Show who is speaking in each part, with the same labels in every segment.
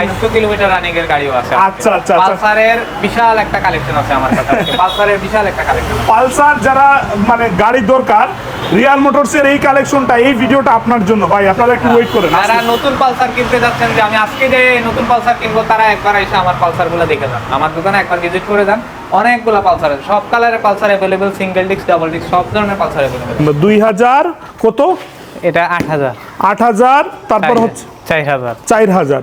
Speaker 1: বাইশশো kilometre running এর গাড়িও আছে
Speaker 2: আচ্ছা, আচ্ছা, আচ্ছা।
Speaker 1: পালসারের বিশাল একটা কালেকশন আছে আমার কাছে পালসারের বিশাল একটা কালেকশন
Speaker 2: পালসার যারা মানে গাড়ি দরকার রিয়াল মোটরসের এই কালেকশনটা এই ভিডিওটা আপনার জন্য। ভাই আপনারা একটু ওয়েট করেন।
Speaker 1: যারা নতুন পালসার কিনতে যাচ্ছেন যে আমি আজকে যে নতুন পালসার কিনবো তারা একবার এসে আমার পালসারগুলো দেখে যান। আমার দোকানে একবার ভিজিট করে যান। অনেকগুলো পালসার আছে। সব কালারের Pulsar available single disc double disc সব ধরনের পালসার অ্যাভেলেবেল
Speaker 2: দুই হাজার কত?
Speaker 1: এটা আট হাজার।
Speaker 2: আট হাজার তারপর হচ্ছে
Speaker 1: চার হাজার।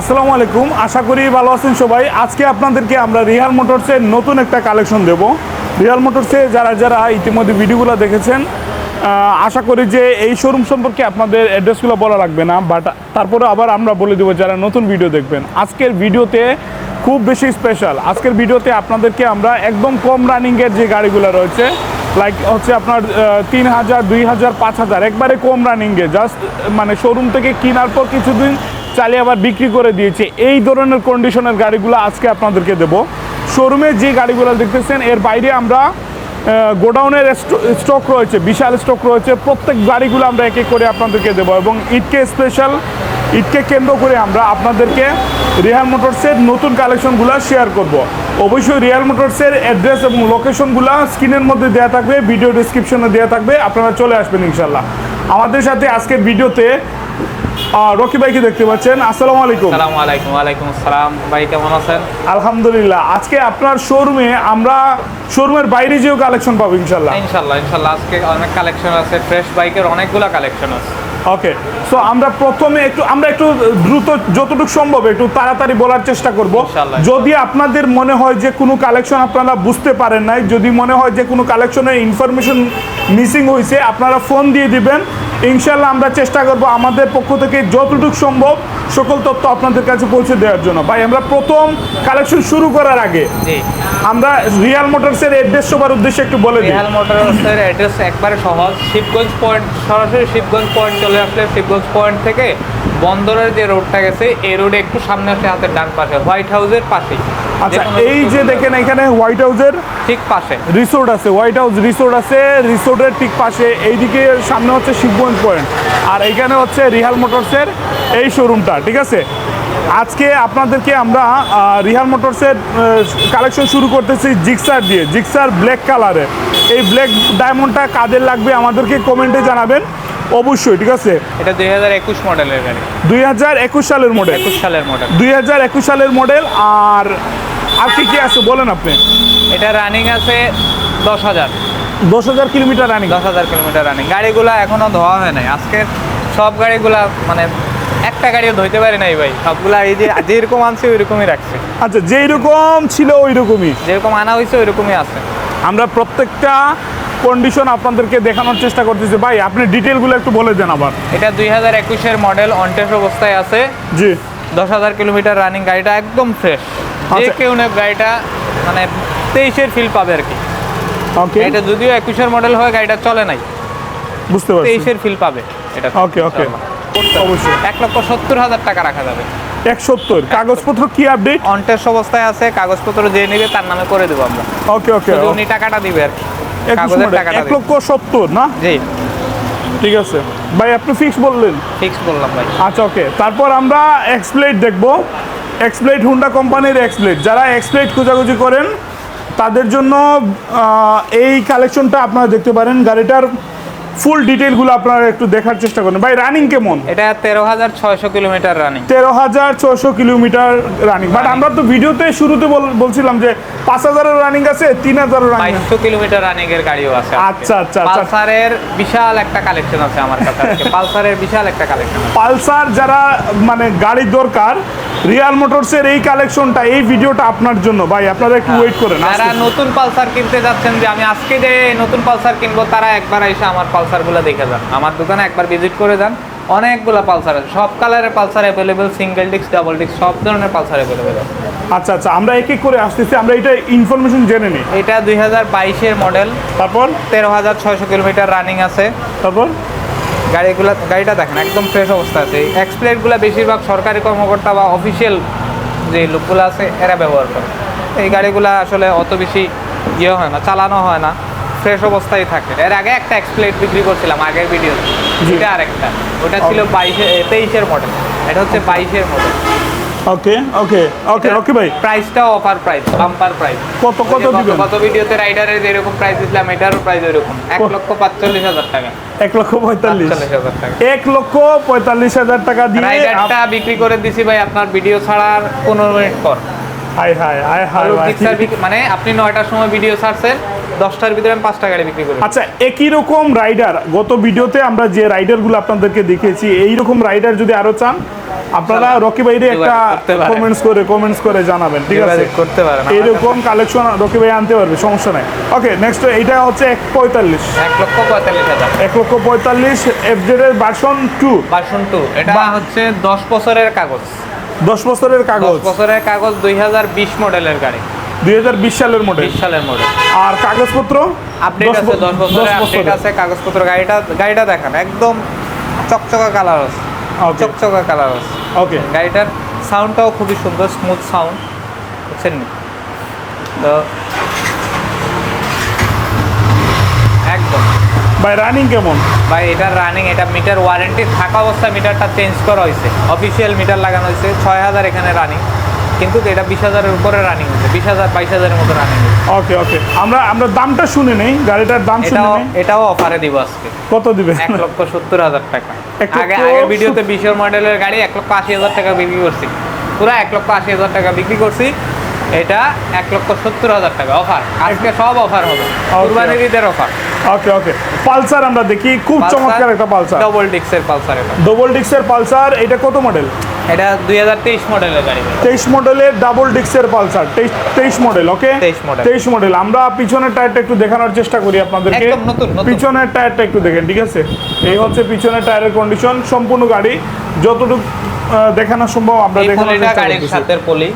Speaker 2: আসসালামু আলাইকুম, আশা করি ভালো আছেন সবাই। আজকে আপনাদেরকে আমরা রিয়াল মোটরসের নতুন একটা কালেকশন দেব। রিয়াল মোটরসে যারা যারা ইতিমধ্যে ভিডিওগুলো দেখেছেন আশা করি যে এই শোরুম সম্পর্কে আপনাদের অ্যাড্রেসগুলো বলা লাগবে না বাট তারপরে আবার আমরা বলে দেবো যারা নতুন ভিডিও দেখবেন। আজকের ভিডিওতে খুব বেশি স্পেশাল আজকের ভিডিওতে আপনাদেরকে আমরা একদম কম রানিংয়ের যে গাড়িগুলো রয়েছে লাইক হচ্ছে আপনার তিন হাজার, দুই হাজার, পাঁচ হাজার। একবারে কম রানিংয়ে জাস্ট মানে শোরুম থেকে কেনার পর কিছুদিন চালিয়ে আবার বিক্রি করে দিয়েছে। এই ধরনের কন্ডিশনের গাড়িগুলো আজকে আপনাদেরকে দেব। শোরুমে যে গাড়িগুলো দেখতেছেন, এর বাইরে আমরা গোডাউনের স্টক রয়েছে, বিশাল স্টক রয়েছে। প্রত্যেক গাড়িগুলো আমরা এক এক করে আপনাদেরকে দেবো এবং ঈদকে স্পেশাল ঈদকে কেন্দ্র করে আমরা আপনাদেরকে রিয়াল মোটরসের নতুন কালেকশনগুলো শেয়ার করব। অবশ্যই রিয়াল মোটরসের অ্যাড্রেস এবং লোকেশনগুলো স্ক্রিনের মধ্যে দেওয়া থাকবে ভিডিও ডিসক্রিপশনে দেওয়া থাকবে আপনারা চলে আসবেন ইনশাল্লাহ আমাদের সাথে আজকের ভিডিওতে রকি ভাইকে দেখতে পাচ্ছেন। আসসালামু আলাইকুম।
Speaker 1: আসসালামু আলাইকুম ওয়ালাইকুম আসসালাম। ভাই কেমন আছেন?
Speaker 2: আলহামদুলিল্লাহ আজকে আপনার শোরুমে আমরা শোরুমের বাইরে যেও কালেকশন পাবো ইনশাল্লাহ
Speaker 1: ইনশাল্লাহ ইনশাল্লাহ আজকে অনেক কালেকশন আছে ফ্রেশ বাইকের অনেকগুলো কালেকশন আছে।
Speaker 2: ওকে সো আমরা প্রথমে একটু আমরা একটু দ্রুত যতটুকু সম্ভব একটু তাড়াতাড়ি বলার চেষ্টা করব। যদি আপনাদের মনে হয় যে কোনো কালেকশন আপনারা বুঝতে পারেন নাই যদি মনে হয় যে কোনো কালেকশনের ইনফরমেশন মিসিং হয়েছে আপনারা ফোন দিয়ে দিবেন। ইনশাল্লাহ আমরা চেষ্টা করব আমাদের পক্ষ থেকে যতটুকু সম্ভব সকল তথ্য আপনাদের কাছে পৌঁছে দেওয়ার জন্য। ভাই আমরা প্রথম কালেকশন শুরু করার আগে আমরা রিয়াল মোটরসের অ্যাড্রেস সবার উদ্দেশ্যে একটু বলে দিই।
Speaker 1: রিহাল মোটরসের অ্যাড্রেস একবারে সহজ। শিবগঞ্জ পয়েন্ট সরাসরি শিবগঞ্জ পয়েন্ট চলে আসলে শিবগঞ্জ পয়েন্ট থেকে বন্দরের যে রোডটা গেছে এই রোডে একটু সামনে আসে হাতের ডান পাশে হোয়াইট হাউসের পাশেই।
Speaker 2: আচ্ছা এই যে দেখেন এখানে হোয়াইট হাউসের
Speaker 1: ঠিক পাশে।
Speaker 2: রিসোর্ট আছে হোয়াইট হাউস রিসোর্ট আছে রিসোর্টের ঠিক পাশে এইদিকে সামনে হচ্ছে শিবগঞ্জ পয়েন্ট। আর এখানে হচ্ছে রিহাল মোটরসের এই শোরুমটা ঠিক আছে? আজকে আপনাদেরকে আমরা রিহাল মোটরসের কালেকশন শুরু করতেছি জিক্সার দিয়ে জিক্সার ব্ল্যাক কালারে এই ব্ল্যাক ডায়মন্ডটা কাদের লাগবে আমাদেরকে কমেন্টে জানাবেন। অবশ্যই ঠিক আছে?
Speaker 1: এটা দুই হাজার একুশ মডেলের গাড়ি।
Speaker 2: দুই হাজার একুশ সালের মডেল
Speaker 1: একুশ সালের মডেল
Speaker 2: দুই হাজার একুশ সালের মডেল আর আর কি কি আছে বলেন আপনি?
Speaker 1: এটা রানিং আছে দশ হাজার।
Speaker 2: দশ হাজার কিলোমিটার রানিং
Speaker 1: দশ হাজার কিলোমিটার রানিং গাড়িগুলো এখনও ধোয়া হয় নাই। আজকে সব গাড়িগুলা মানে একটা গাড়িও ধুইতে পারি নাই ভাই। সবগুলা এই যে যেরকম আনছে ওইরকমই রাখছে।
Speaker 2: আচ্ছা যেই রকম ছিল ওই রকমই
Speaker 1: যেরকম আনা হয়েছে ওইরকমই আছে।
Speaker 2: আমরা প্রত্যেকটা কন্ডিশন আপনাদেরকে দেখানোর চেষ্টা করতেছি। ভাই আপনি ডিটেলগুলো একটু বলে দেন আবার।
Speaker 1: এটা দুই হাজার একুশের মডেল অনটেস্ট অবস্থায় আছে।
Speaker 2: জি।
Speaker 1: দশ হাজার কিলোমিটার রানিং গাড়িটা একদম ফ্রেশ যে
Speaker 2: আচ্ছা।
Speaker 1: কেউ নেব গাড়িটা মানে তেইশের ফিল পাবে আর কি।
Speaker 2: ওকে
Speaker 1: এটা যদিও একুশের মডেল হয় গাড়িটা চলে নাই।
Speaker 2: বুঝতে পারছি।
Speaker 1: তেইশের ফিল পাবে এটা।
Speaker 2: ওকে ওকে অবশ্যই।
Speaker 1: এক লক্ষ সত্তর হাজার টাকা রাখা যাবে।
Speaker 2: এক সত্তর কাগজপত্র কি আপডেট
Speaker 1: অনটেস্ট অবস্থায় আছে কাগজপত্র যে নেবে তার নামে করে দেবো আমরা।
Speaker 2: ওকে ওকে
Speaker 1: উনি টাকাটা দিবে আর কি।
Speaker 2: একুশ
Speaker 1: কাগজের
Speaker 2: model,
Speaker 1: টাকাটা
Speaker 2: এক লক্ষ সত্তর না?
Speaker 1: জি।
Speaker 2: ঠিক আছে। ভাই আপনি ফিক্স বললেন।
Speaker 1: ফিক্স বললাম ভাই।
Speaker 2: আচ্ছা ওকে তারপর আমরা এক্সপ্লেট দেখব। এক্সপ্লেট হুন্ডা কোম্পানির এক্সপ্লেট যারা এক্সপ্লেট খোঁজাখুঁজি করেন তাদের জন্য এই কালেকশনটা আপনারা দেখতে পারেন। গাড়িটার ফুল ডিটেলগুলো আপনারা একটু দেখার চেষ্টা করেন। ভাই রানিং কেমন?
Speaker 1: এটা তেরো হাজার ছয়শো কিলোমিটার রানিং
Speaker 2: তেরো হাজার ছশো কিলোমিটার রানিং বাট আমরা তো ভিডিওতে শুরুতে বলছিলাম যে পাঁচ হাজারের রানিং আছে তিন হাজারের রানিং
Speaker 1: বাইশশো কিলোমিটার রানিং এর গাড়িও আছে
Speaker 2: আচ্ছা, আচ্ছা, আচ্ছা।
Speaker 1: পালসারের বিশাল একটা কালেকশন আছে আমার কাছে পালসারের বিশাল একটা কালেকশন
Speaker 2: পালসার যারা মানে গাড়ি দরকার রিয়াল মোটরসের এই কালেকশনটা এই ভিডিওটা আপনার জন্য। ভাই আপনারা একটু ওয়েট করেন
Speaker 1: যারা নতুন পালসার কিনতে যাচ্ছেন যে আমি আজকে যে নতুন পালসার কিনবো তারা একবার এসে আমার পালসার গুলো দেখে যান। আমার দোকানে একবার ভিজিট করে যান। অনেকগুলো পালসার আছে। সব কালারের Pulsar available single disc double disc সব ধরনের পালসার অ্যাভেলেবেল আছে।
Speaker 2: আচ্ছা আচ্ছা আমরা এক এক করে আসতেছি। আমরা এটা ইনফরমেশন জেনে নিই।
Speaker 1: এটা দুই হাজার বাইশের মডেল
Speaker 2: তারপর?
Speaker 1: তেরো হাজার ছয়শো কিলোমিটার রানিং আছে।
Speaker 2: তারপর?
Speaker 1: গাড়িগুলো গাড়িটা দেখেন একদম ফ্রেশ অবস্থা আছে। এক্সপ্লেটগুলো বেশিরভাগ সরকারি কর্মকর্তা বা অফিসিয়াল যে লোকগুলো আছে এরা ব্যবহার করে। এই গাড়িগুলো আসলে অত বেশি ইয়ে হয় না চালানো হয় না। ফ্রেশ অবস্থায় থাকে। এর আগে একটা এক্সপ্লেট বিক্রি করছিলাম আগের ভিডিও। এটা আরেকটা। ওটা ছিল বাইশে তেইশের মডেল এটা হচ্ছে বাইশের মডেল
Speaker 2: ওকে ওকে ওকে ওকে ভাই।
Speaker 1: প্রাইসটাও অফার প্রাইস বাম্পার প্রাইস
Speaker 2: কত কত দিবেন?
Speaker 1: কত ভিডিওতে রাইডারের যেরকম প্রাইস দিছিলাম এটারও প্রাইস এরকম এক লক্ষ পাঁচচল্লিশ হাজার টাকা।
Speaker 2: এক লক্ষ পঁয়তাল্লিশ।
Speaker 1: পাঁচচল্লিশ হাজার টাকা।
Speaker 2: এক লক্ষ পঁয়তাল্লিশ হাজার টাকা দিয়ে
Speaker 1: রাইডারটা বিক্রি করে দিছি ভাই আপনার ভিডিও ছাড়ার পনেরো মিনিট পর।
Speaker 2: হাই হাই হাই হাই
Speaker 1: মানে আপনি নয়টার সময় ভিডিও ছাড়ছেন দশটার ভিতরে আমি পাঁচটা গাড়ি বিক্রি করি
Speaker 2: আচ্ছা একই রকম রাইডার গত ভিডিওতে আমরা যে রাইডারগুলো আপনাদেরকে দেখিয়েছি এই রকম রাইডার যদি আরও চান আপনারা রকি ভাইরে একটা কমেন্টস করে কমেন্টস করে জানাবেন ঠিক আছে?
Speaker 1: করতে পারেন আমার
Speaker 2: এইরকম কালেকশন রকি ভাই আনতে পারবে সমস্যা নাই। ওকে নেক্সট এইটা হচ্ছে এক পঁয়তাল্লিশ।
Speaker 1: এক লক্ষ পঁয়তাল্লিশ হাজার।
Speaker 2: এক লক্ষ পঁয়তাল্লিশ এফজেড এর ভার্সন টু
Speaker 1: ভার্সন টু এটা হচ্ছে দশ বছরের কাগজ।
Speaker 2: দশ বছরের
Speaker 1: দশ
Speaker 2: কাগজ
Speaker 1: বছরের কাগজ দুই হাজার বিশ মডেলের গাড়ি।
Speaker 2: দুই হাজার বিশ সালের মডেল
Speaker 1: বিশ সালের মডেল
Speaker 2: আর কাগজপত্র?
Speaker 1: আপডেট আছে দশ বছরের আপডেট আছে কাগজপত্র গাড়িটা গাড়িটা দেখান একদম চকচকা কালার আছে। চকচকা কালার আছে।
Speaker 2: ওকে
Speaker 1: গাড়িটার সাউন্ডটাও খুবই সুন্দর স্মুথ সাউন্ড বুঝছেন তো একদম
Speaker 2: ভাই রানিং কেমন?
Speaker 1: ভাই এটা রানিং এটা মিটার ওয়ারেন্টি থাকা অবস্থায় মিটারটা চেঞ্জ করা হয়েছে। অফিসিয়াল মিটার লাগানো হয়েছে ছয় হাজার এখানে রানিং কিন্তু এটা বিশ হাজারের উপরে রানিং হচ্ছে বিশ হাজার বাইশ হাজারের মতো রানিং
Speaker 2: ওকে ওকে আমরা আমরা দামটা শুনে নেই গাড়িটার দাম শুনে
Speaker 1: এটাও
Speaker 2: নেই।
Speaker 1: এটাও অফারে দিব আজকে।
Speaker 2: কত দিবে?
Speaker 1: এক লক্ষ সত্তর হাজার টাকা। আগে আগের ভিডিওতে বিশের মডেলের গাড়ি এক লক্ষ আশি হাজার টাকা বিক্রি করছি। পুরো এক লক্ষ আশি হাজার টাকা বিক্রি করছি। এটা এক লক্ষ সত্তর হাজার টাকা অফার। আজকে সব অফার হবে। কুরবানির ঈদের অফার।
Speaker 2: ওকে ওকে পালসার আমরা দেখি। খুব চমৎকার একটা পালসার।
Speaker 1: ডবল ডিক্সের পালসার এটা।
Speaker 2: ডবল ডিক্সের পালসার এটা কত মডেল
Speaker 1: এটা দুই হাজার তেইশ মডেলের গাড়ি।
Speaker 2: তেইশ মডেলের ডাবল ডিক্সের পালসার। তেইশ তেইশ মডেল ওকে
Speaker 1: 23 model।
Speaker 2: তেইশ মডেল আমরা পিছনের টায়ারটা একটু দেখানোর চেষ্টা করি আপনাদেরকে। পিছনের টায়ারটা একটু দেখেন ঠিক আছে? এই হচ্ছে পিছনের টায়ারের কন্ডিশন সম্পূর্ণ গাড়ি। যতটুকু দেখানো সম্ভব আমরা দেখানোর চেষ্টা
Speaker 1: গাড়ির সাথে পলি।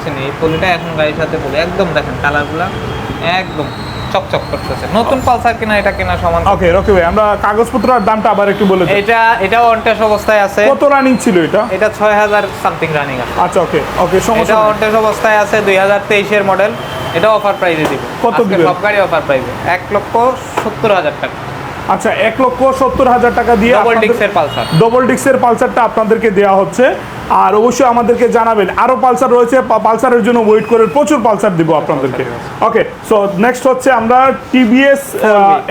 Speaker 1: বুঝছেন? এই পলিটা এখন গাড়ির সাথে পলি একদম দেখেন কালারগুলো একদম চকচক করতেছে। নতুন পালসার কিনা এটা কিনা সমান
Speaker 2: ওকে রকি ভাই আমরা কাগজপত্র আর দামটা আবার একটু বলে দিই।
Speaker 1: এটা এটাও অনটেস অবস্থায় আছে।
Speaker 2: কত রানিং ছিল এটা?
Speaker 1: এটা ছয় হাজার সামথিং রানিং আছে।
Speaker 2: আচ্ছা ওকে ওকে সমস্যা
Speaker 1: এটা অনটেস অবস্থায় আছে দুই হাজার তেইশের মডেল এটা অফার প্রাইসে দিব।
Speaker 2: কত দিবেন?
Speaker 1: সব গাড়ি অফার প্রাইসে এক লক্ষ সত্তর হাজার টাকা।
Speaker 2: আচ্ছা এক লক্ষ সত্তর হাজার টাকা দিয়ে
Speaker 1: ডবল ডিক্সের পালসার।
Speaker 2: ডবল ডিক্সের পালসারটা আপনাদেরকে দেওয়া হচ্ছে। আর অবশ্যই আমাদেরকে জানাবেন। আরও পালসার রয়েছে পালসারের জন্য ওয়েট করে প্রচুর পালসার দিব আপনাদেরকে। ওকে সো নেক্সট হচ্ছে আমরা টিভিএস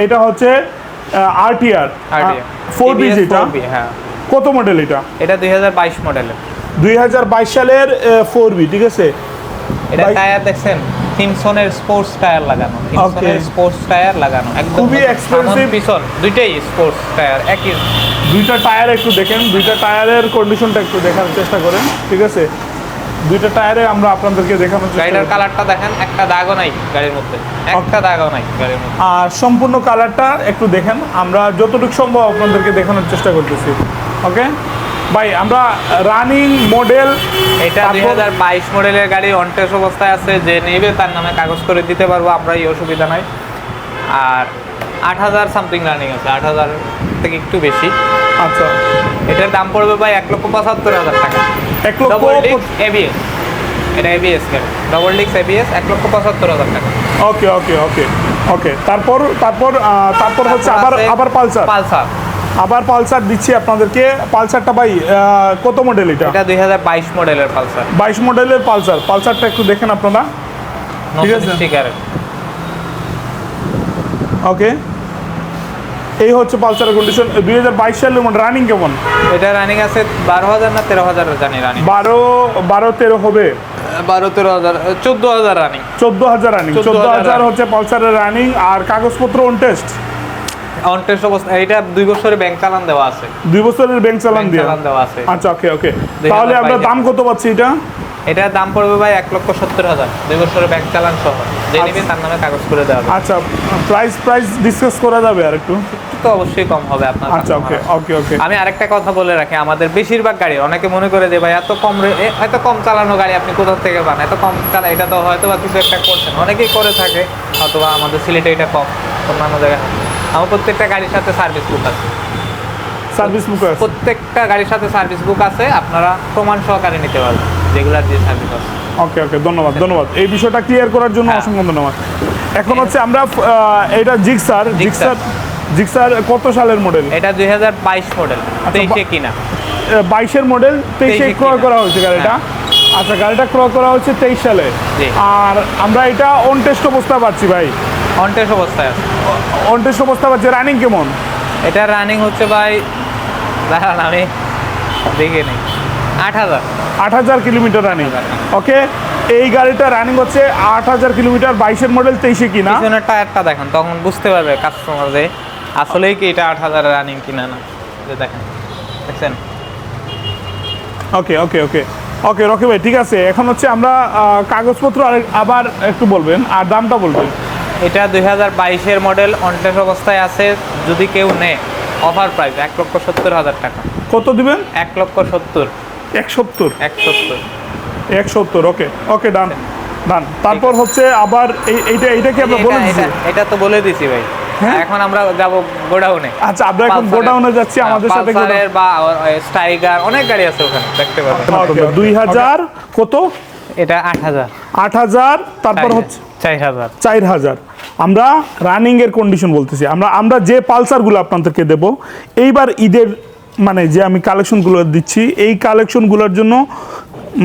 Speaker 2: এটা হচ্ছে আরটিআর ফোর বি যেটা?
Speaker 1: 4B, হ্যাঁ।
Speaker 2: কত মডেল এটা?
Speaker 1: এটা দুই হাজার বাইশ মডেলের
Speaker 2: দুই হাজার বাইশ সালের ফোর বি ঠিক আছে?
Speaker 1: এটা টায়ার দেখছেন? থিমসনের স্পোর্টস টায়ার লাগানো থিমসনের স্পোর্টস টায়ার লাগানো একদম
Speaker 2: খুবই expensive।
Speaker 1: পিছন দুইটাই স্পোর্টস টায়ার একই।
Speaker 2: দুইটা টায়ার একটু দেখেন দুইটা টায়ারের কন্ডিশনটা একটু দেখার চেষ্টা করেন ঠিক আছে? দুইটা টায়ারে আমরা আপনাদেরকে দেখানোর চেষ্টা
Speaker 1: গাড়িটার। কালারটা দেখেন একটা দাগও নাই গাড়ির মধ্যে একটা দাগও নাই গাড়ির মধ্যে।
Speaker 2: আর সম্পূর্ণ কালারটা একটু দেখেন আমরা যতটুকু সম্ভব আপনাদেরকে দেখানোর চেষ্টা করতেছি ওকে ভাই আমরা রানিং মডেল
Speaker 1: এটা দুই হাজার বাইশ মডেলের গাড়ি অনটেস অবস্থায় আছে যে নেবে তার নামে কাগজ করে দিতে পারব আমরা এই অসুবিধা নাই। আর আট হাজার সামথিং রানিং আছে আট হাজার থেকে একটু বেশি।
Speaker 2: আচ্ছা।
Speaker 1: এটার দাম পড়বে ভাই এক লক্ষ পঁচাত্তর হাজার টাকা।
Speaker 2: এক লক্ষ
Speaker 1: এবিএস এটা এবিএস গাড়ি। ডবল ডিক্স এবিএস এক লক্ষ পঁচাত্তর হাজার টাকা।
Speaker 2: ওকে ওকে ওকে ওকে তারপর তারপর তারপর হচ্ছে আবার আবার পালসার?
Speaker 1: পালসার।
Speaker 2: আবার পালসার দিচ্ছি আপনাদেরকে। পালসারটা ভাই কত মডেল এটা?
Speaker 1: এটা দুই হাজার বাইশ মডেলের পালসার।
Speaker 2: বাইশ মডেলের পালসার। পালসারটা একটু দেখেন আপনারা। ঠিক আছে। ওকে এই হচ্ছে পালসারের কন্ডিশন দুই হাজার বাইশ সালের মধ্যে রানিং কেমন?
Speaker 1: এটা রানিং আছে বারো হাজার না তেরো হাজার জানি রানিং
Speaker 2: বারো বারো তেরো হবে?
Speaker 1: বারো তেরো হাজার চোদ্দ হাজার রানিং
Speaker 2: চোদ্দ হাজার রানিং
Speaker 1: 14,000
Speaker 2: চোদ্দ হাজার হচ্ছে পালসারের রানিং আর কাগজপত্র অন টেস্ট
Speaker 1: অনটেস্ট অবস্থা এটা দুই বছরের ব্যাংক চালান দেওয়া আছে।
Speaker 2: দুই বছরের ব্যাংক চালান
Speaker 1: দেওয়া আছে।
Speaker 2: আচ্ছা ওকে ওকে তাহলে আমরা দাম কত পাচ্ছি এটা?
Speaker 1: এটার দাম পড়বে ভাই এক লক্ষ সত্তর হাজার। দুই বছরের ব্যাংক চালান সহ। যে নিবে তার নামে কাগজ করে দেওয়া হবে
Speaker 2: আচ্ছা প্রাইস প্রাইস ডিসকাস করা যাবে আর একটু?
Speaker 1: তো অবশ্যই কম হবে আপনার
Speaker 2: আচ্ছা ওকে ওকে ওকে
Speaker 1: আমি আরেকটা কথা বলে রাখি আমাদের বেশিরভাগ গাড়ি অনেকে মনে করে যে ভাই এত কম এত কম চালানো গাড়ি আপনি কোথা থেকে পান? এত কম চালা এটা তো হয়তো বা কিছু একটা করছেন। অনেকেই করে থাকে অথবা আমাদের সিলেটে এটা কম। অন্যান্য জায়গায় আমার প্রত্যেকটা গাড়ির সাথে সার্ভিস বুক আছে।
Speaker 2: সার্ভিস মুখ আছে?
Speaker 1: প্রত্যেকটা গাড়ির সাথে সার্ভিস বুক আছে আপনারা প্রমাণ সহকারে নিতে পারবেন যেগুলার যে সার্ভিস আছে।
Speaker 2: ওকে ওকে ধন্যবাদ ধন্যবাদ। এই বিষয়টা ক্লিয়ার করার জন্য
Speaker 1: হ্যাঁ।
Speaker 2: অসংখ্য ধন্যবাদ। এখন হচ্ছে আমরা এটা জিক্সার জিক্সার
Speaker 1: জিক্সার।
Speaker 2: কত সালের মডেল
Speaker 1: এটা দুই হাজার বাইশ মডেল তেইশে কিনা।
Speaker 2: বাইশের মডেল তেইশে
Speaker 1: 23
Speaker 2: ক্রয় করা হয়েছে গাড়িটা।
Speaker 1: হ্যাঁ।
Speaker 2: আচ্ছা গাড়িটা ক্রয় করা হচ্ছে তেইশ সালে। আর আমরা এটা অন টেস্ট অবস্থা পাচ্ছি ভাই।
Speaker 1: অনটেস অবস্থায় আছে।
Speaker 2: অন টেস্ট অবস্থা পাচ্ছি রানিং কেমন?
Speaker 1: এটা রানিং হচ্ছে ভাই দাঁড়ান আমি দেখে নেই। আট হাজার।
Speaker 2: আট হাজার কিলোমিটার রানিং ওকে এই গাড়িটা রানিং হচ্ছে আট হাজার কিলোমিটার বাইশের মডেল তেইশে কিনা
Speaker 1: পিছনের টায়ারটা দেখেন তখন বুঝতে পারবে কাস্টমার যে আসলেই কি এটা আট হাজার রানিং কিনা না। দেখেন দেখছেন?
Speaker 2: ওকে ওকে ওকে ওকে রকি ভাই ঠিক আছে। এখন হচ্ছে আমরা কাগজপত্র আবার একটু বলবেন আর দামটা বলবেন।
Speaker 1: এটা দুই হাজার বাইশের মডেল অনটেস অবস্থায় আছে যদি কেউ নেয় অফার প্রাইস এক লক্ষ সত্তর হাজার টাকা।
Speaker 2: কত দিবেন?
Speaker 1: এক লক্ষ সত্তর।
Speaker 2: এক সত্তর?
Speaker 1: এক সত্তর।
Speaker 2: এক সত্তর ওকে ওকে ডান ডান। তারপর হচ্ছে আবার এই- এইটা এইটা কি আমরা বলে
Speaker 1: এটা-
Speaker 2: দিচ্ছি
Speaker 1: এটা- এটা তো বলে দিছি ভাই।
Speaker 2: হ্যাঁ?
Speaker 1: এখন আমরা যাব গোডাউনে।
Speaker 2: আচ্ছা আমরা এখন গোডাউনে যাচ্ছি আমাদের সাথে
Speaker 1: পালসারের বা স্টাইগার অনেক গাড়ি আছে ওখানে দেখতে পাবেন।
Speaker 2: দুই হাজার কত?
Speaker 1: এটা আট হাজার।
Speaker 2: আট হাজার তারপর হচ্ছে
Speaker 1: চার হাজার।
Speaker 2: আমরা রানিং এর কন্ডিশন বলতেছি। আমরা আমরা যে পালসারগুলো আপনাদেরকে দেব, এইবার ঈদের মানে যে আমি কালেকশনগুলো দিচ্ছি, এই কালেকশনগুলোর জন্য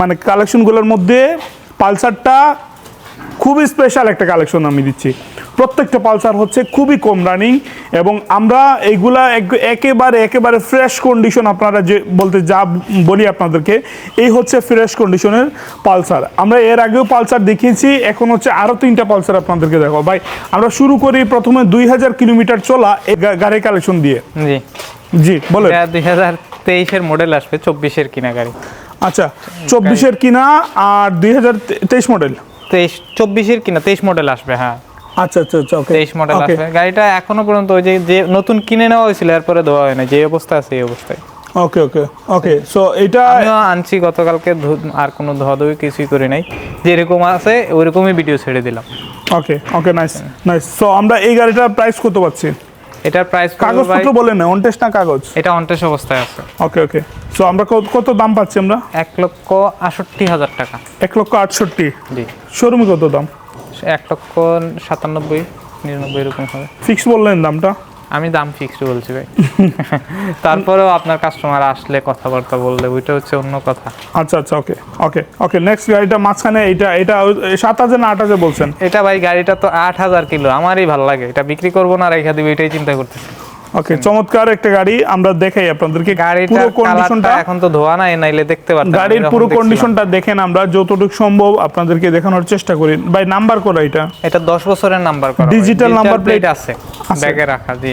Speaker 2: মানে কালেকশনগুলোর মধ্যে পালসারটা খুবই স্পেশাল একটা কালেকশন আমি দিচ্ছি। প্রত্যেকটা পালসার হচ্ছে খুবই কম রানিং এবং আমরা এইগুলা এক- একেবারে একেবারে ফ্রেশ কন্ডিশন আপনারা যে বলতে যা বলি আপনাদেরকে এই হচ্ছে ফ্রেশ কন্ডিশনের পালসার। আমরা এর আগেও পালসার দেখিয়েছি এখন হচ্ছে আরও তিনটা পালসার আপনাদেরকে দেখো ভাই আমরা শুরু করি প্রথমে দুই হাজার কিলোমিটার চলা এই গা- গাড়ির কালেকশন দিয়ে।
Speaker 1: জি।
Speaker 2: জি বলে
Speaker 1: দুই হাজার তেইশের মডেল আসবে চব্বিশের কিনা গাড়ি।
Speaker 2: আচ্ছা চব্বিশের কিনা আর দুই হাজার তেইশ মডেল
Speaker 1: তেইশ চব্বিশের কিনা তেইশ মডেল আসবে হ্যাঁ।
Speaker 2: আচ্ছা আচ্ছা আচ্ছা ওকে
Speaker 1: তেইশ মডেল আসবে। গাড়িটা এখনও পর্যন্ত ওই যে যে নতুন কিনে নেওয়া হয়েছিল এরপরে দেওয়া হয় না যে অবস্থা আছে এই অবস্থায়।
Speaker 2: ওকে ওকে ওকে সো এটা
Speaker 1: আমিও আনছি গতকালকে আর কোনো ধোয়াধুয়ি কিছুই করি নাই। যেরকম আছে ওইরকমই ভিডিও ছেড়ে দিলাম।
Speaker 2: Okay okay nice nice so আমরা এই গাড়িটার প্রাইস কত পাচ্ছি?
Speaker 1: এটার প্রাইস
Speaker 2: কাগজপত্র বলেন না অনটেস্ট না কাগজ?
Speaker 1: এটা অনটেস অবস্থায় আছে।
Speaker 2: ওকে ওকে সো আমরা কত- কত দাম পাচ্ছি আমরা?
Speaker 1: এক লক্ষ আটষট্টি হাজার টাকা।
Speaker 2: এক লক্ষ আটষট্টি?
Speaker 1: জি।
Speaker 2: শোরুমে কত দাম?
Speaker 1: এক লক্ষ সাতানব্বই নিরানব্বই এরকম হবে।
Speaker 2: ফিক্স বললেন দামটা?
Speaker 1: আমি দাম ফিক্সড বলছি ভাই। তারপরেও আপনার কাস্টমার আসলে কথাবার্তা বললে ওইটা হচ্ছে অন্য কথা।
Speaker 2: আচ্ছা আচ্ছা ওকে ওকে ওকে নেক্সট গাড়িটা মাঝখানে এটা এটা সাত হাজার না আট হাজার বলছেন?
Speaker 1: এটা ভাই গাড়িটা তো আট হাজার কিলো আমারই ভালো লাগে। এটা বিক্রি করব না রেখে দিবি এটাই চিন্তা করতেছি।
Speaker 2: ওকে চমৎকার একটা গাড়ি। আমরা দেখাই আপনাদেরকে পুরো কন্ডিশনটা
Speaker 1: এখন তো ধোয়া নাই নাইলে দেখতে পারতাম
Speaker 2: গাড়ির পুরো কন্ডিশনটা দেখেন আমরা যতটুকু সম্ভব আপনাদেরকে দেখানোর চেষ্টা করি। ভাই নাম্বার করা এটা?
Speaker 1: এটা দশ বছরের নাম্বার করা
Speaker 2: Digital number plate
Speaker 1: আছে
Speaker 2: আছে।
Speaker 1: ব্যাগে রাখা জি।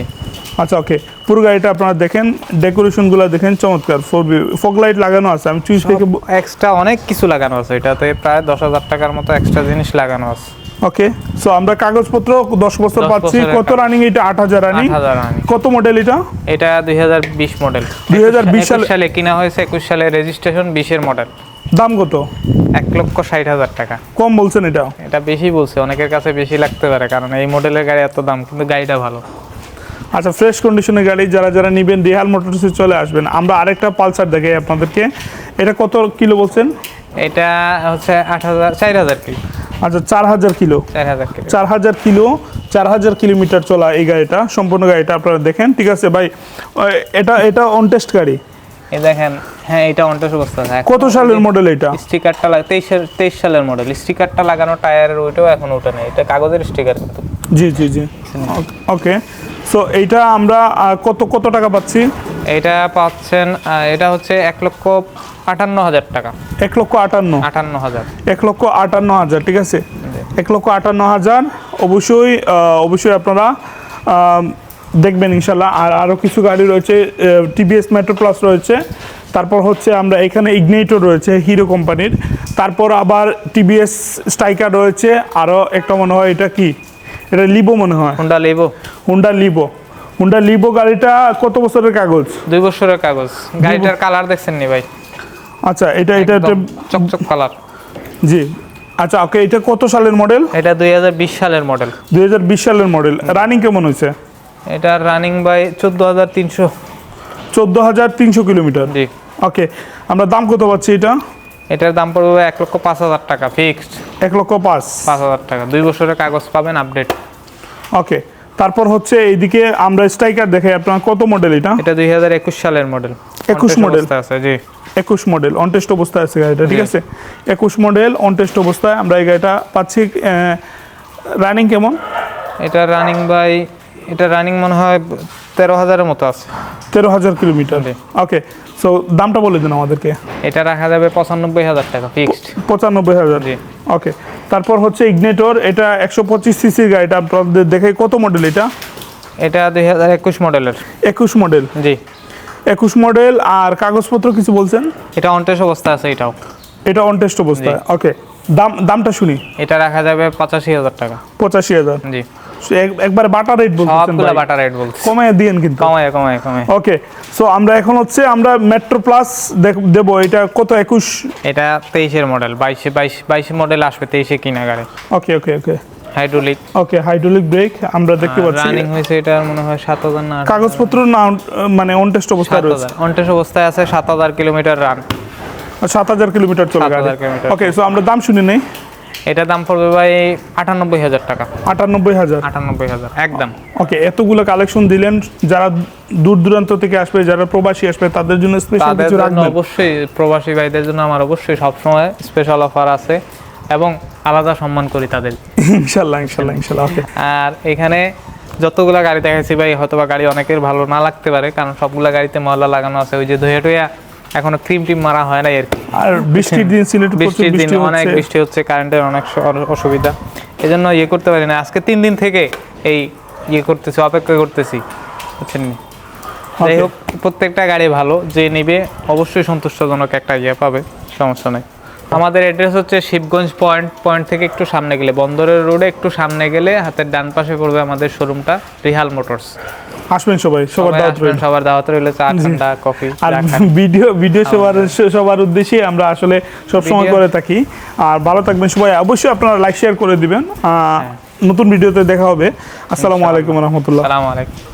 Speaker 2: আচ্ছা ওকে। পুরো গাড়িটা আপনারা দেখেন ডেকোরেশনগুলো দেখেন চমৎকার। ফোর ফগ লাইট লাগানো আছে আমি চুইস থেকে
Speaker 1: এক্সট্রা অনেক কিছু লাগানো আছে এটাতে প্রায় দশ হাজার টাকার মতো এক্সট্রা জিনিস লাগানো আছে।
Speaker 2: ওকে সো আমরা কাগজপত্র দশ বছর পাচ্ছি। কত রানিং এটা আট হাজার রানিং
Speaker 1: 8000
Speaker 2: কত মডেল এটা?
Speaker 1: এটা দুই হাজার বিশ মডেল
Speaker 2: 2020 সালে-
Speaker 1: সালে কিনা হয়েছে একুশ সালে রেজিস্ট্রেশন বিশের মডেল
Speaker 2: দাম কত?
Speaker 1: এক লক্ষ ষাট হাজার টাকা।
Speaker 2: কম বলছেন এটা?
Speaker 1: এটা বেশি বলছে অনেকের কাছে বেশি লাগতে পারে কারণ এই মডেলের গাড়ি এত দাম কিন্তু গাড়িটা ভালো।
Speaker 2: আচ্ছা ফ্রেশ কন্ডিশনের গাড়ি যারা যারা নেবেন রিহাল মোটরসে চলে আসবেন। আমরা আরেকটা পালসার দেখাই আপনাদেরকে। এটা কত কিলো বলছেন?
Speaker 1: এটা হচ্ছে আট হাজার চার হাজার কিলো।
Speaker 2: আচ্ছা চার হাজার কিলো।
Speaker 1: চার হাজার কিলো।
Speaker 2: চার হাজার কিলোমিটার চলা এই গাড়িটা সম্পূর্ণ গাড়িটা আপনারা দেখেন। ঠিক আছে ভাই এটা এটা অন টেস্ট গাড়ি
Speaker 1: দেখেন হ্যাঁ এটা অন্টাস অবস্থা। আছে
Speaker 2: কত সালের মডেল এটা?
Speaker 1: স্টিকারটা লাগে তেইশের তেইশ সালের মডেল স্টিকারটা লাগানো টায়ারের ওইটাও এখন ওঠে নেই এটা কাগজের স্টিকার কিন্তু।
Speaker 2: জি জি জি। ওকে সো এইটা আমরা কত কত টাকা পাচ্ছি?
Speaker 1: এটা পাচ্ছেন এটা হচ্ছে এক লক্ষ আটান্ন হাজার টাকা।
Speaker 2: এক লক্ষ আটান্ন।
Speaker 1: আটান্ন হাজার।
Speaker 2: এক লক্ষ আটান্ন হাজার ঠিক আছে? এক লক্ষ আটান্ন হাজার অবশ্যই অবশ্যই আপনারা দেখবেন ইনশাল্লাহ। আর আরও কিছু গাড়ি রয়েছে টিভিএস মেট্রো প্লাস রয়েছে। তারপর হচ্ছে আমরা এখানে ইগনেটর রয়েছে হিরো কোম্পানির তারপর আবার টিভিএস স্ট্রাইকার রয়েছে। আরও একটা মনে হয় এটা কি? এটা লিবো মনে হয়।
Speaker 1: Honda Livo.
Speaker 2: Honda Livo. Honda Livo গাড়িটা কত বছরের কাগজ?
Speaker 1: দুই বছরের কাগজ। গাড়িটার কালার দেখছেন নি ভাই?
Speaker 2: আচ্ছা এটা এটা
Speaker 1: চকচক কালার।
Speaker 2: জি। আচ্ছা ওকে এটা কত সালের মডেল?
Speaker 1: এটা দুই হাজার বিশ সালের মডেল।
Speaker 2: দুই হাজার বিশ সালের মডেল। রানিং কেমন হয়েছে?
Speaker 1: এটা রানিং বাই চোদ্দ হাজার তিনশো।
Speaker 2: চোদ্দ হাজার তিনশো কিলোমিটার।
Speaker 1: জি।
Speaker 2: ওকে আমরা দাম কত পাচ্ছি এটা?
Speaker 1: এটার দাম পড়বে এক লক্ষ পাঁচ হাজার টাকা ফিক্সড
Speaker 2: এক লক্ষ পাঁচ।
Speaker 1: পাঁচ হাজার টাকা। দুই বছরের কাগজ পাবেন আপডেট
Speaker 2: ওকে তারপর হচ্ছে এইদিকে আমরা স্ট্রাইকার দেখাই আপনার কত মডেল এটা?
Speaker 1: এটা দুই হাজার একুশ সালের মডেল
Speaker 2: একুশ মডেল
Speaker 1: আছে জি।
Speaker 2: একুশ মডেল অনটেস্ট অবস্থায় আছে গাড়িটা ঠিক আছে? একুশ মডেল অনটেস্ট অবস্থায় আমরা এই গাড়িটা পাচ্ছি রানিং কেমন?
Speaker 1: এটা রানিং বাই এটা রানিং মনে হয় তেরো হাজারের মতো আছে।
Speaker 2: তেরো হাজার কিলোমিটার। ওকে সো দামটা বলে দিন আমাদেরকে।
Speaker 1: এটা রাখা যাবে পঁচানব্বই হাজার টাকা ফিক্সড
Speaker 2: পঁচানব্বই হাজার।
Speaker 1: জি।
Speaker 2: ওকে তারপর হচ্ছে ইগনেটর এটা একশো পঁচিশ সিসির গাড়িটা আপনাদের দেখে কত মডেল এটা?
Speaker 1: এটা দুই হাজার একুশ মডেলের
Speaker 2: একুশ মডেল
Speaker 1: জি।
Speaker 2: একুশ মডেল আর কাগজপত্র কিছু বলছেন?
Speaker 1: এটা অনটেস অবস্থা আছে এটাও।
Speaker 2: এটা অনটেস্ট অবস্থায় ওকে দাম দামটা শুনি।
Speaker 1: এটা রাখা যাবে পঁচাশি হাজার টাকা।
Speaker 2: পঁচাশি হাজার।
Speaker 1: জি।
Speaker 2: একবার বাটা রেট
Speaker 1: সবগুলা বাটা রেট বলছি
Speaker 2: কমায় দিয়েন কিন্তু।
Speaker 1: কমায় কমায় কমায়।
Speaker 2: ওকে সো আমরা এখন হচ্ছে আমরা মেট্রো প্লাস দেব। এটা কত? একুশ?
Speaker 1: এটা তেইশের মডেল বাইশে বাইশ বাইশে মডেল আসবে তেইশে কিনা গাড়ি
Speaker 2: okay okay okay.
Speaker 1: Hydraulic
Speaker 2: okay hydraulic brake আমরা দেখতে পাচ্ছি।
Speaker 1: রানিং হয়েছে এটা মনে হয় সাত হাজার না
Speaker 2: কাগজপত্র না মানে অন টেস্ট অবস্থায় রয়েছে।
Speaker 1: হাজার। অনটেস অবস্থায় আছে সাত হাজার কিলোমিটার রান
Speaker 2: সাত হাজার কিলোমিটার চলে
Speaker 1: 7,000 কিলোমিটার।
Speaker 2: ওকে সো আমরা দাম শুনি নেই।
Speaker 1: এটা দাম পড়বে ভাই আটানব্বই হাজার টাকা।
Speaker 2: আটানব্বই হাজার?
Speaker 1: আটানব্বই হাজার একদম।
Speaker 2: ওকে এতগুলো কালেকশন দিলেন যারা দূর দূরান্ত থেকে আসবে যারা প্রবাসী আসবে তাদের জন্য স্পেশাল কিছু রাখবেন?
Speaker 1: অবশ্যই প্রবাসী ভাইদের জন্য আমার অবশ্যই সবসময় স্পেশাল অফার আছে এবং আলাদা সম্মান করি তাদের।
Speaker 2: ইনশাল্লাহ ইনশাল্লাহ ইনশাল্লাহ ওকে।
Speaker 1: আর এখানে যতগুলা গাড়ি দেখাচ্ছি ভাই হয়তো বা গাড়ি অনেকের ভালো না লাগতে পারে কারণ সবগুলা গাড়িতে ময়লা লাগানো আছে। ওই যে ধুয়ে টুয়া এখনও ক্রিম টিম মারা হয় না আর কি।
Speaker 2: আর বৃষ্টির দিন সিলেট
Speaker 1: বৃষ্টির দিন অনেক বৃষ্টি হচ্ছে কারেন্টের অনেক অসুবিধা। এই জন্য ইয়ে করতে পারি না। আজকে তিন দিন থেকে এই ইয়ে করতেছি অপেক্ষা করতেছি বুঝছেন যাই হোক প্রত্যেকটা গাড়ি ভালো যে নিবে অবশ্যই সন্তুষ্টজনক একটা ইয়ে পাবে সমস্যা নেই। আমাদের অ্যাড্রেস হচ্ছে শিবগঞ্জ পয়েন্ট পয়েন্ট থেকে একটু সামনে গেলে বন্দরের রোডে একটু সামনে গেলে হাতের ডান পাশে পড়বে আমাদের শোরুমটা রিহাল মোটরস।
Speaker 2: আসবেন সবাই সবার দাওয়াত রইল।
Speaker 1: সবার দাওয়াত রইল চা ঠান্ডা কফি
Speaker 2: আর ভিডিও ভিডিও সবার সবার উদ্দেশ্যে আমরা আসলে সব সময় করে থাকি। আর ভালো থাকবেন সবাই। অবশ্যই আপনারা লাইক শেয়ার করে দিবেন। আহ,
Speaker 1: হ্যাঁ।
Speaker 2: নতুন ভিডিওতে দেখা হবে। আসসালামু আলাইকুম রহমতুল্লাহ।
Speaker 1: আসসালামু আলাইকুম।